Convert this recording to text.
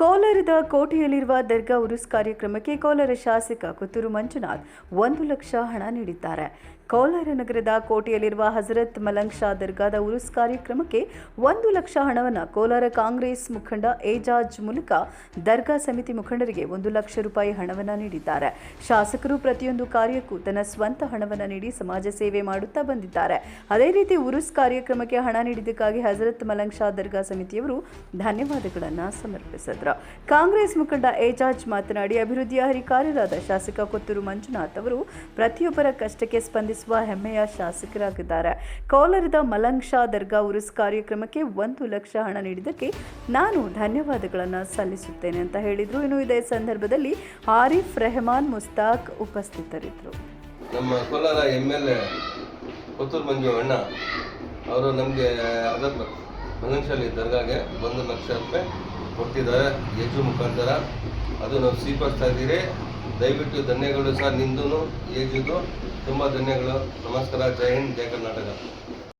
ಕೋಲಾರದ ಕೋಟೆಯಲ್ಲಿರುವ ದರ್ಗಾ ಉರುಸ್ ಕಾರ್ಯಕ್ರಮಕ್ಕೆ ಕೋಲಾರ ಶಾಸಕ ಕುತ್ತೂರು ಮಂಜುನಾಥ್ ಒಂದು ಲಕ್ಷ ಹಣ ನೀಡಿದ್ದಾರೆ. ಕೋಲಾರ ನಗರದ ಕೋಟೆಯಲ್ಲಿರುವ ಹಜರತ್ ಮಲಂಗ್ ಶಾ ದರ್ಗಾದ ಉರುಸ್ ಕಾರ್ಯಕ್ರಮಕ್ಕೆ ಒಂದು ಲಕ್ಷ ಹಣವನ್ನು ಕೋಲಾರ ಕಾಂಗ್ರೆಸ್ ಮುಖಂಡ ಏಜಾಜ್ ಮೂಲಕ ದರ್ಗಾ ಸಮಿತಿ ಮುಖಂಡರಿಗೆ ಒಂದು ಲಕ್ಷ ರೂಪಾಯಿ ಹಣವನ್ನು ನೀಡಿದ್ದಾರೆ. ಶಾಸಕರು ಪ್ರತಿಯೊಂದು ಕಾರ್ಯಕ್ಕೂ ತನ್ನ ಸ್ವಂತ ಹಣವನ್ನು ನೀಡಿ ಸಮಾಜ ಸೇವೆ ಮಾಡುತ್ತಾ ಬಂದಿದ್ದಾರೆ. ಅದೇ ರೀತಿ ಉರುಸ್ ಕಾರ್ಯಕ್ರಮಕ್ಕೆ ಹಣ ನೀಡಿದ್ದಕ್ಕಾಗಿ ಹಜರತ್ ಮಲಂಗ್ ಶಾ ದರ್ಗಾ ಸಮಿತಿಯವರು ಧನ್ಯವಾದಗಳನ್ನು ಸಮರ್ಪಿಸಿದ್ರು. ಕಾಂಗ್ರೆಸ್ ಮುಖಂಡ ಏಜಾಜ್ ಮಾತನಾಡಿ, ಅಭಿವೃದ್ಧಿಯ ಹರಿಕಾರ್ಯರಾದ ಶಾಸಕ ಕೊತ್ತೂರು ಮಂಜುನಾಥ್ ಅವರು ಪ್ರತಿಯೊಬ್ಬರ ಕಷ್ಟಕ್ಕೆ ಸ್ಪಂದಿಸುವ ಹೆಮ್ಮೆಯ ಶಾಸಕರಾಗಿದ್ದಾರೆ. ಕೋಲಾರದ ಮಲಂಗ್ ಶಾ ದರ್ಗಾ ಉರುಸ್ ಕಾರ್ಯಕ್ರಮಕ್ಕೆ ಒಂದು ಲಕ್ಷ ಹಣ ನೀಡಿದ್ದಕ್ಕೆ ನಾನು ಧನ್ಯವಾದಗಳನ್ನು ಸಲ್ಲಿಸುತ್ತೇನೆ ಅಂತ ಹೇಳಿದರು. ಇನ್ನು ಇದೇ ಸಂದರ್ಭದಲ್ಲಿ ಆರಿಫ್ ರೆಹಮಾನ್ ಮುಸ್ತಾಕ್ ಉಪಸ್ಥಿತರಿದ್ದರು. ನಮ್ಮ Kolar M L A Puttur Manju ಅಣ್ಣ ಅವರು ನಮಗೆ ಅದರ ಮಲಂಶಾಲಿ ದರ್ಗಾಗೆ ಒಂದು ಲಕ್ಷ ರೂಪಾಯಿ ಕೊಟ್ಟಿದ್ದಾರೆ. ಏಜು ಮುಖಾಂತರ. ಅದು ನಾವು ಸ್ವೀಕರಿಸ್ತಾ ಇದ್ದೀರಿ. ದಯವಿಟ್ಟು ಧನ್ಯಗಳು ಸರ್ ನಿಂದು ಏಜುದು. ತುಂಬ ಧನ್ಯಗಳು. ನಮಸ್ಕಾರ. ಜೈ ಹಿಂದ್, ಜೈ ಕರ್ನಾಟಕ.